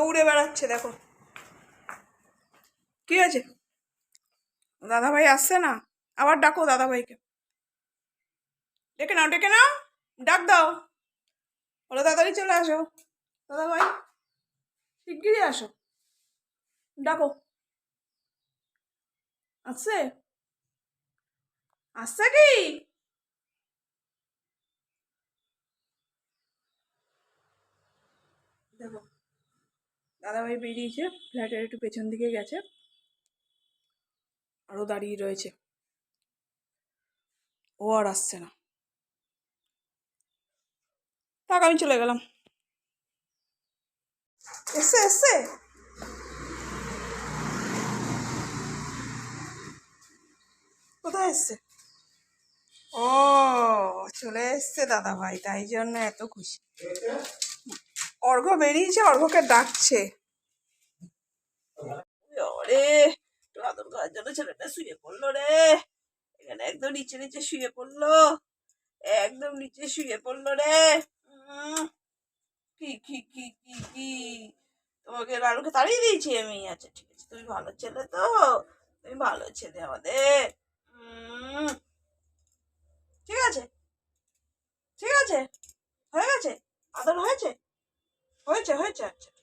দৌড়ে বেড়াচ্ছে, দেখো। কি আছে দাদাভাই আসছে না? আবার ডাকো দাদাভাইকে। ডেকে নাও ডেকে নাও। ডাক দাও। বলো, তাড়াতাড়ি চলে আসো। দাদাভাই, শিগগিরই আসো। ডাকো। আসছে? আসছে কি? দেখো। দাদাভাই বেরিয়েছে ফ্ল্যাটের একটু পেছন দিকে গেছে। আরও দাঁড়িয়ে রয়েছে। ও আর আসছে না। থাক, আমি চলে গেলাম। এসে এসছে? কোথায় এসছে? ও, চলে এসছে দাদা ভাই তাই জন্য এত খুশি। অর্ঘ বেরিয়েছে, অর্ঘকে ডাকছে। আদর করার জন্য ছেলেটা শুয়ে পড়ল রে। এখানে একদম নিচে নিচে শুয়ে পড়ল। একদম নিচে শুয়ে পড়ল রে। কি কি তোমাকে তাড়িয়ে দিয়েছি আমি? আচ্ছা ঠিক আছে, তুমি ভালো ছেলে তো। তুমি ভালো ছেলে আমাদের। ঠিক আছে। ঠিক আছে, হয়ে গেছে? আদর হয়েছে? হয়েছে হয়েছে আচ্ছা ঠিক আছে